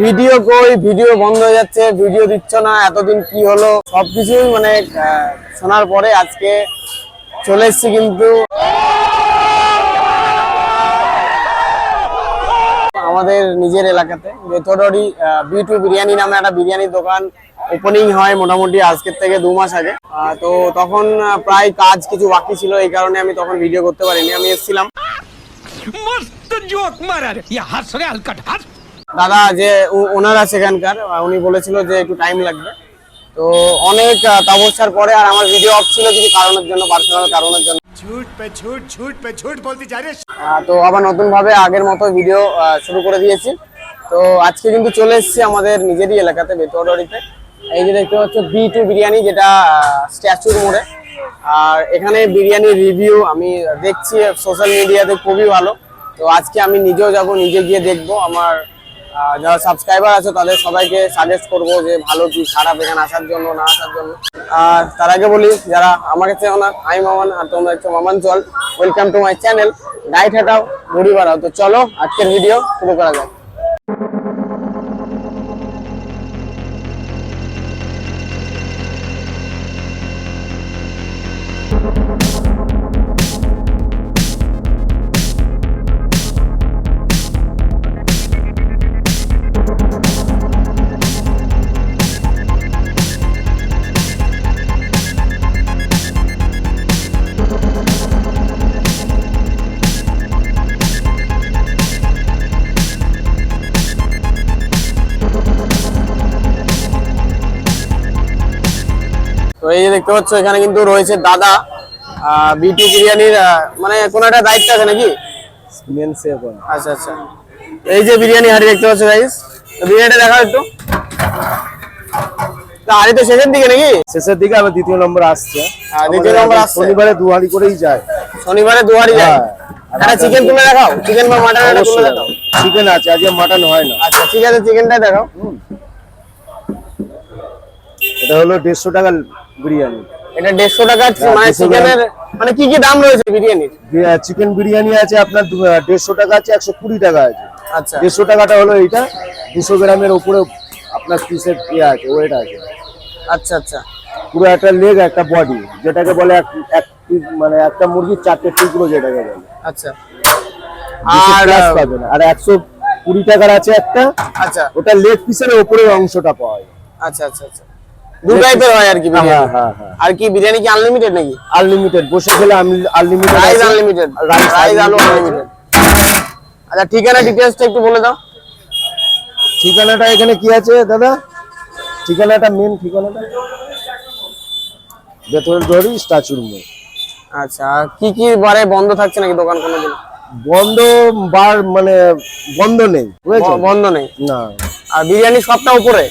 Video কই? Video বন্ধ হয়ে যাচ্ছে, ভিডিও দিচ্ছ না, এতদিন কি হলো? সবকিছুই মানে শোনার পরে আজকে চলে এসছি কিন্তু আমাদের নিজের এলাকাতে। ভেতরি বি টু বিরিয়ানি নামে একটা বিরিয়ানির দোকান ওপেনিং হয় মোটামুটি আজকের থেকে দু মাস আগে। তো তখন প্রায় কাজ কিছু বাকি ছিল, এই কারণে আমি তখন ভিডিও করতে পারিনি। আমি এসেছিলাম। মস্ত জোক মারার, ইয়া হাসরে হালকা হাস দাদা যে ওনার আছে এখানকার উনি বলেছিল যে একটু টাইম লাগবে। তো অনেক তপস্যার পরে আর আমার ভিডিও অফ ছিল কিছু কারণের জন্য পার্সোনাল কারণের জন্য। তো আবার নতুন ভাবে আগের মতো ভিডিও শুরু করে দিয়েছি। তো আজকে কিন্তু চলে এসেছি আমাদের নিজেরই এলাকাতে বেতরিতে এই যে দেখতে পাচ্ছ বি টু বিরিয়ানি যেটা স্ট্যাচুর মোড়ে। আর এখানে বিরিয়ানির রিভিউ আমি দেখছি সোশ্যাল মিডিয়াতে খুবই ভালো। তো আজকে আমি নিজেও যাব নিজে গিয়ে দেখব আমার যারা সাবস্ক্রাইবার আছে, তাদের সবাইকে সাজেস্ট করব যে ভালো কি খারাপ এখানে আসার জন্য, না আসার জন্য। আর তার আগে বলি, যারা আমাকে কাছে না আমি মামান আর তোমরা হচ্ছে মামান চল ওয়েলকাম টু মাই চ্যানেল ডাইট হাটাও ঘুরি বাড়াও। তো চলো, আজকের ভিডিও শুরু করা যাক। তো এই যে দেখতে পাচ্ছ এখানে কিন্তু রয়েছে দাদা বিটু বিরিয়ানির মানে কোনো একটা দায়িত্ব আছে নাকি? আচ্ছা আচ্ছা। এই যে বিরিয়ানি হাড়ি দেখতে পাচ্ছ গাইস বিরিয়ানিটা দেখাও একটু। তা হাড়ি তো শেষের দিকে নাকি? শেষের দিকে আবার দ্বিতীয় নম্বর আসছে। হ্যাঁ, দ্বিতীয় নম্বর আসছে। শনিবারে দু হাঁড়ি করেই যায়। শনিবারে যায়? হ্যাঁ। চিকেন তুলে দেখাও। চিকেন বা মাটন একটা তুলে দেখাও। চিকেন আছে আজকে মাটন হয় না। আচ্ছা ঠিক আছে চিকেনটা দেখাও। এটা হলো দেড়শো টাকার বিরিয়ানি। এটা দেড়শো টাকা হ্যাঁ, মানে চিকেনের মানে কি কি দাম রয়েছে বিরিয়ানির? চিকেন বিরিয়ানি আছে আপনার দেড়শো টাকা আছে একশো কুড়ি টাকা আছে। আচ্ছা। দেড়শো টাকাটা হলো এইটা দুশো গ্রামের উপরে আপনার পিসের ইয়ে আছে ওয়েট আছে। আচ্ছা আচ্ছা। পুরো একটা লেগ একটা বডি যেটাকে বলে এক মানে একটা মুরগির চারটে টুকরো যেটাকে বলে। আচ্ছা। আর আর পাবে আর একশো কুড়ি টাকার আছে একটা আচ্ছা। ওটা লেগ পিসের উপরের অংশটা পাওয়া যায়। আচ্ছা আচ্ছা আচ্ছা। দু টাইপের হয় আর কি হ্যাঁ বিরিয়ানি। হ্যাঁ হ্যাঁ আর কি বিরিয়ানি কি আনলিমিটেড নাকি? আনলিমিটেড বসে খেলে আনলিমিটেড রাইস আনলিমিটেড রাইস আলু আনলিমিটেড আচ্ছা ঠিকানা ডিটেলসটা একটু বলে দাও। ঠিকানাটা এখানে কি আছে দাদা? ঠিকানাটা মেন ঠিকানাটা? বেতন ধরি স্ট্যাচুর মোড় আচ্ছা কি কি বারে বন্ধ থাকছে নাকি দোকান কোনোদিন বন্ধ বার মানে বন্ধ নেই বন্ধ নেই? না। আর বিরিয়ানি সবটা উপরে?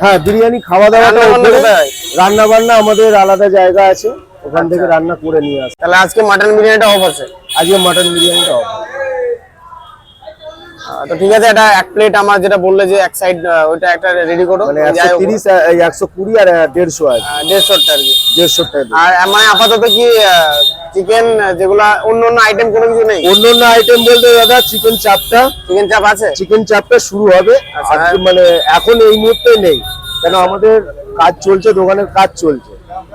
হ্যাঁ বিরিয়ানি খাওয়া দাওয়াটা রান্না বান্না আমাদের আলাদা জায়গা আছে ওখান থেকে রান্না করে নিয়ে আসে। তাহলে আজকে মাটন বিরিয়ানিটা অফ আছে? আজকে মাটন বিরিয়ানিটা আহ, তো ঠিক আছে এটা এক প্লেট আমার যেটা বললে যে এক সাইড ওইটা একটা রেডি করো। মানে যাই একশো হোক, তিরিশ একশো কুড়ি আর দেড়শো আছে আহ, দেড়শোটা আর কি। দেড়শো টাকা আর মানে আপাতত কি চিকেন যেগুলা অন্য অন্য আইটেম কোনো কিছু নেই? অন্য অন্য আইটেম বলতে দাদা চিকেন চাপটা চিকেন চাপ আছে? চিকেন চাপটা শুরু হবে। আচ্ছা। মানে এখন এই মুহূর্তে নেই। কেন আমাদের কাজ চলছে দোকানের কাজ চলছে।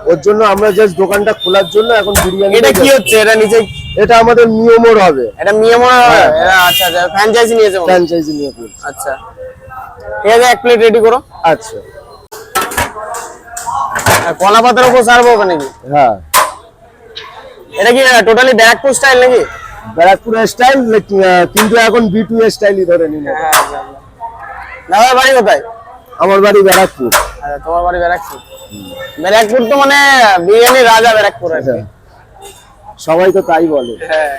ওর জন্য আমরা জাস্ট দোকানটা খোলার জন্য এখন বিরিয়ানি এটা কি হচ্ছে? এটা নিচে এটা আমাদের নিয়মর হবে। এটা মিয়ামো হ্যাঁ। আচ্ছা আচ্ছা ফ্র্যাঞ্চাইজি মনে হয়। ফ্র্যাঞ্চাইজি নিয়ে আচ্ছা। ঠিক আছে এক প্লেট রেডি করো। আচ্ছা। কলা পাতার উপর সার্ভ হবে নাকি হ্যাঁ। এটা কি টোটালি ব্যারাকপুর স্টাইল নাকি? ব্যারাকপুর স্টাইল কিন্তু এখন বি টু স্টাইলই ধরে নিন হ্যাঁ দাদার বাড়ি কোথায়? আমার বাড়ি ব্যারাকপুর। আচ্ছা তোমার বাড়ি ব্যারাকপুর। ব্যারাকপুর তো মানে বিরিয়ানি রাজা ব্যারাকপুর আছে সবাই তো তাই বলে। হ্যাঁ।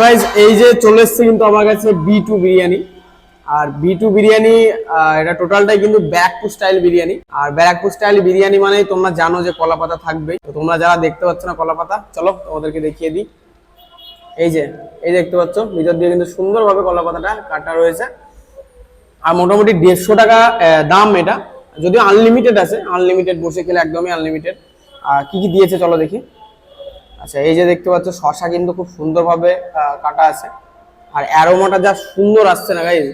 Guys, এই যে চলে এসছে কিন্তু আমার কাছে বি টু বিরিয়ানি। আর বি টু বিরিয়ানি এটা টোটালটাই কিন্তু ব্যারাকপুর স্টাইল বিরিয়ানি। আর ব্যারাকপুর স্টাইল বিরিয়ানি মানে তোমরা জানো যে কলা পাতা থাকবেই তো তোমরা যারা দেখতে পাচ্ছ না কলা পাতা চলো তোমাদেরকে দেখিয়ে দিই। এই যে এই দেখতে পাচ্ছ ভিতর দিয়ে কিন্তু সুন্দরভাবে কলা পাতাটা কাটা রয়েছে। আর মোটামুটি দেড়শো টাকা দাম এটা। যদিও আনলিমিটেড আছে আনলিমিটেড বসে খেলে একদমই আনলিমিটেড আর কি কি দিয়েছে চলো দেখি। আচ্ছা এই যে দেখতে পাচ্ছ, শশা কিন্তু খুব সুন্দরভাবে কাটা আছে। আর অ্যারোমাটা যা সুন্দর আসছে না গাইজ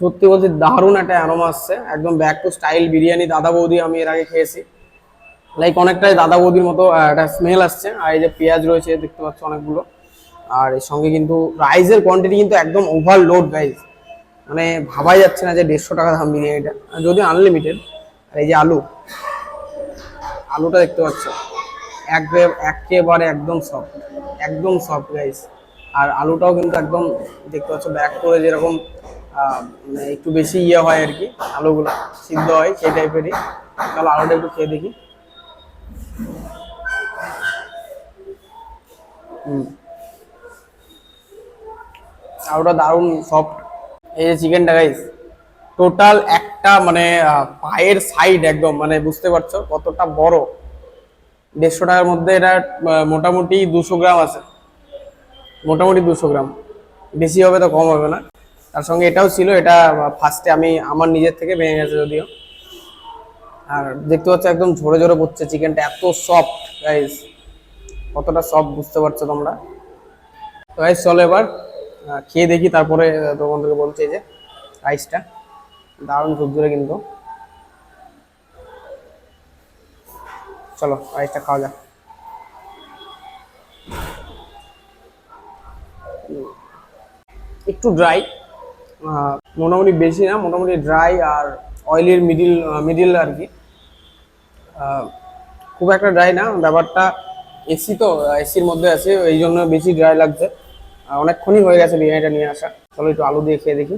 সত্যি বলছি দারুণ একটা অ্যারোমা আসছে। একদম ব্যাক টু স্টাইল বিরিয়ানি, দাদা বৌদি আমি এর আগে খেয়েছি। লাইক অনেকটাই দাদা বৌদির মতো একটা স্মেল আসছে। আর এই যে পেঁয়াজ রয়েছে, দেখতে পাচ্ছ অনেকগুলো। আর এর সঙ্গে কিন্তু রাইসের কোয়ান্টিটি কিন্তু একদম ওভারলোড গাইজ মানে ভাবাই যাচ্ছে না যে দেড়শো টাকা দাম বিরিয়ানিটা। যদি আনলিমিটেড আর এই যে আলু, আলুটা দেখতে পাচ্ছ। একবারে একদম সফট একদম সফট গাইস আর আলুটাও কিন্তু একদম দেখতে পাচ্ছ ব্যাক করে যেরকম মানে একটু বেশি ইয়ে হয় আর কি, আলুগুলো সিদ্ধ হয় সেই টাইপেরই তাহলে আলুটা একটু খেয়ে দেখি। আলুটা দারুণ সফট এই যে চিকেনটা গাইস টোটাল একটা মানে পায়ের সাইড একদম মানে বুঝতে পারছ কতটা বড়। দেড়শো টাকার মধ্যে এটা মোটামুটি দুশো গ্রাম আছে। মোটামুটি দুশো গ্রাম। বেশি হবে তো কম হবে না। তার সঙ্গে এটাও ছিল, এটা ফার্স্টে আমি আমার নিজের থেকে ভেঙে গেছে যদিও। আর দেখতে পাচ্ছ একদম ঝরে ঝরে পড়ছে চিকেনটা এত সফট গাইস কতটা সফট বুঝতে পারছ তোমরা? তো গাইস চলো এবার খেয়ে দেখি, তারপরে তোমাদেরকে বলছি যে রাইসটা দারুণ সবজিটা কিন্তু। চলো রাইসটা খাওয়া যাক। একটু ড্রাই মোটামুটি বেশি না, মোটামুটি ড্রাই আর অয়েলের মিডিল মিডিল আর কি। খুব একটা ড্রাই না, ব্যাপারটা এসি তো এসির মধ্যে আছে, এই জন্য বেশি ড্রাই লাগছে। অনেকক্ষণই হয়ে গেছে বিরিয়ানিটা নিয়ে আসা। চলো একটু আলু দিয়ে খেয়ে দেখি।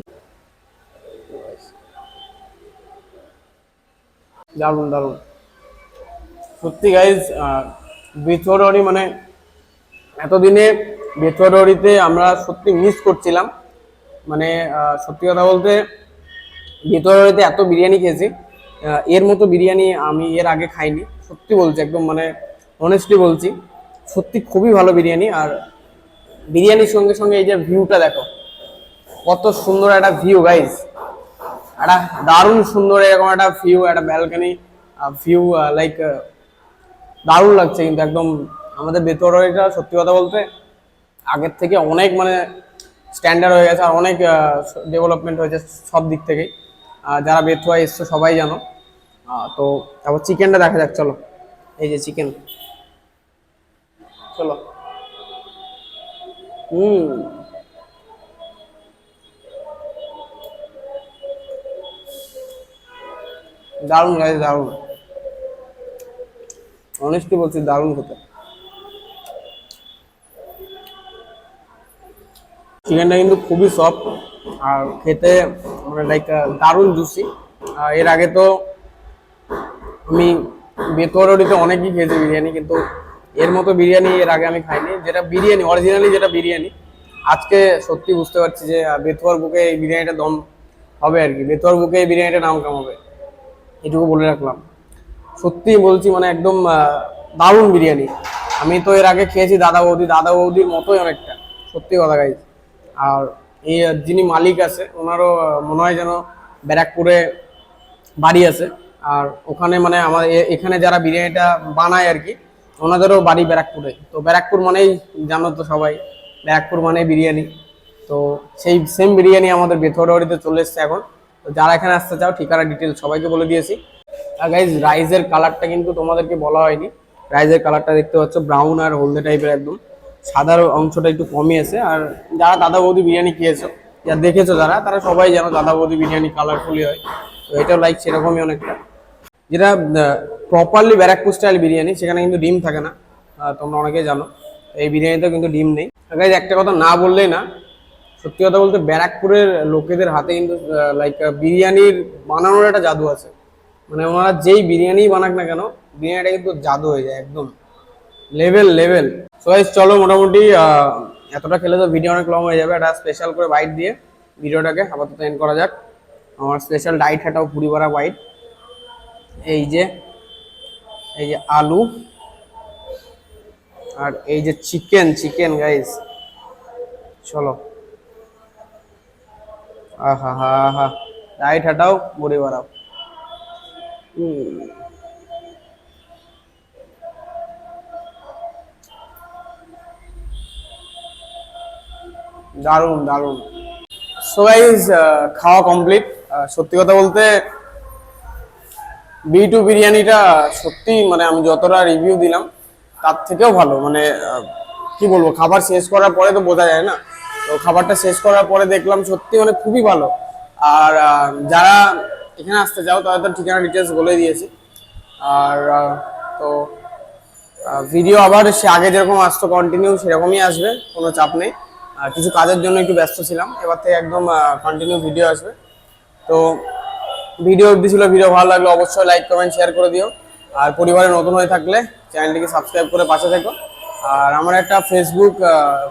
দারুণ দারুণ। সত্যি গাইজ বেথুয়ারি মানে এতদিনে বেথুয়ারিতে আমরা সত্যি মিস করছিলাম। মানে সত্যি কথা বলতে বেথুয়ারিতে এত বিরিয়ানি খেয়েছি। এর মতো বিরিয়ানি আমি এর আগে খাইনি। সত্যি বলছি, একদম মানে অনেস্টলি বলছি, সত্যি খুবই ভালো বিরিয়ানি। আর বিরিয়ানির সঙ্গে সঙ্গে এই যে ভিউটা দেখো, কত সুন্দর একটা ভিউ গাইজ একটা দারুণ সুন্দর এরকম একটা ভিউ একটা ব্যালকনি ভিউ লাইক দারুণ লাগছে, কিন্তু একদম আমাদের বেতরটা সত্যি কথা বলতে আগের থেকে অনেক মানে স্ট্যান্ডার্ড হয়ে গেছে আর অনেক ডেভেলপমেন্ট হয়েছে সব দিক থেকেই। যারা বেতুয়া এসছো সবাই জানো। তো তারপর চিকেনটা দেখা যাক, চলো। এই যে চিকেন চলো। হুম। দারুণ গাইজ দারুণ। অনেস্টলি বলছি দারুণ খেতে চিকেনটা কিন্তু খুবই সফট আর খেতে মানে লাইক দারুণ জুসি এর আগে তো আমি বেতরডিতে অনেকই খেয়েছি বিরিয়ানি, কিন্তু এর মতো বিরিয়ানি এর আগে আমি খাইনি। যেটা বিরিয়ানি অরিজিনালি যেটা বিরিয়ানি, আজকে সত্যি বুঝতে পারছি যে বেতুয়ার বুকে এই বিরিয়ানিটা দম হবে আর কি। বেতুয়ার বুকে এই বিরিয়ানিটা নাম কামাবে এটুকু বলে রাখলাম। সত্যি বলছি মানে একদম দারুণ বিরিয়ানি। আমি তো এর আগে খেয়েছি দাদা বৌদি, দাদা বৌদির মতোই অনেকটা, সত্যি কথা গাই আর এই যিনি মালিক আছে, ওনারও মনে হয় যেন ব্যারাকপুরে বাড়ি আছে। আর ওখানে মানে আমাদের এ- এখানে যারা বিরিয়ানিটা বানায় আর কি, ওনাদেরও বাড়ি ব্যারাকপুরে। তো ব্যারাকপুর মানেই জানো তো সবাই, ব্যারাকপুর মানে বিরিয়ানি। তো সেই সেম বিরিয়ানি আমাদের বেথরবাড়িতে চলে এসছে এখন। তো যারা এখানে আসতে চাও, ঠিকানা ডিটেল সবাইকে বলে দিয়েছি। গাইজ রাইসের কালারটা কিন্তু তোমাদেরকে বলা হয়নি। রাইসের কালারটা দেখতে পাচ্ছ ব্রাউন আর হলদে টাইপের একদম। সাদার অংশটা একটু কমই আছে। আর যারা দাদা বৌদি বিরিয়ানি খেয়েছো, যা দেখেছ যারা, তারা সবাই জানো দাদা বৌদি বিরিয়ানি কালারফুলই হয়। তো এটাও লাইক সেরকমই অনেকটা। যেটা প্রপারলি ব্যারাকপুর স্টাইল বিরিয়ানি, সেখানে কিন্তু ডিম থাকে না। তোমরা অনেকেই জানো। এই বিরিয়ানিতেও কিন্তু ডিম নেই। গাইজ একটা কথা না বললেই না, সত্যি কথা বলতে ব্যারাকপুরের লোকেদের হাতে কিন্তু লাইক বিরিয়ানির বানানোর একটা জাদু আছে। মানে ওনারা যেই বিরিয়ানি বানাক না কেন, বিরিয়ানিটা কিন্তু জাদু হয়ে যায় একদম। লেভেল লেভেল সো চলো মোটামুটি এতটা খেলে তো ভিডিও অনেক লং হয়ে যাবে। একটা স্পেশাল করে বাইট দিয়ে ভিডিওটাকে আপাতত এন্ড করা যাক। আমার স্পেশাল ডাইট হাটাও পুরি ভরা বাইট এই যে এই যে আলু। আর এই যে চিকেন চিকেন গাইস চলো। আহা হা হা। রাইট হাঁটাও বেড়াও হুম। দারুণ দারুণ। সো খাওয়া কমপ্লিট সত্যি কথা বলতে বি টু বিরিয়ানিটা সত্যি মানে আমি যতটা রিভিউ দিলাম, তার থেকেও ভালো। মানে কি বলব, খাবার শেষ করার পরে তো বোঝা যায় না। তো খাবারটা শেষ করার পরে দেখলাম সত্যি মানে খুবই ভালো। আর যারা এখানে আসতে যাও তাদের ঠিকানা ডিটেলস বলে দিয়েছি। আর তো ভিডিও আবার সে আগে যেরকম আসতো কন্টিনিউ সেরকমই আসবে, কোনো চাপ নেই। আর কিছু কাজের জন্য একটু ব্যস্ত ছিলাম, এবার থেকে একদম কন্টিনিউ ভিডিও আসবে। তো ভিডিও অবধি ছিল ভিডিও ভালো লাগলে অবশ্যই লাইক কমেন্ট শেয়ার করে দিও। আর পরিবারে নতুন হয়ে থাকলে চ্যানেলটিকে সাবস্ক্রাইব করে পাশে থেকো। আর আমার একটা ফেসবুক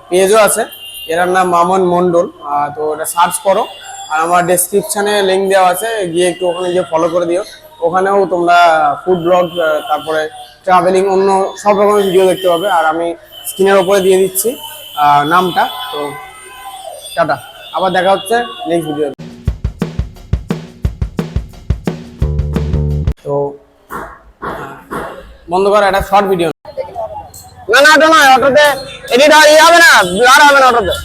পেজও আছে এটার নাম মামন মন্ডল তো এটা সার্চ করো। আর আমার ডেসক্রিপশানে লিঙ্ক দেওয়া আছে, গিয়ে একটু ওখানে গিয়ে ফলো করে দিও। ওখানেও তোমরা ফুড ব্লগ তারপরে ট্রাভেলিং অন্য সব রকমের ভিডিও দেখতে পাবে। আর আমি স্ক্রিনের ওপরে দিয়ে দিচ্ছি নামটা। তো, টাটা। আবার দেখা হচ্ছে নেক্সট ভিডিও তো। বন্ধ কর একটা শর্ট ভিডিও না না ওটা নয়, অটোতে এডিট হবে না ব্লার হবে না অটোতে।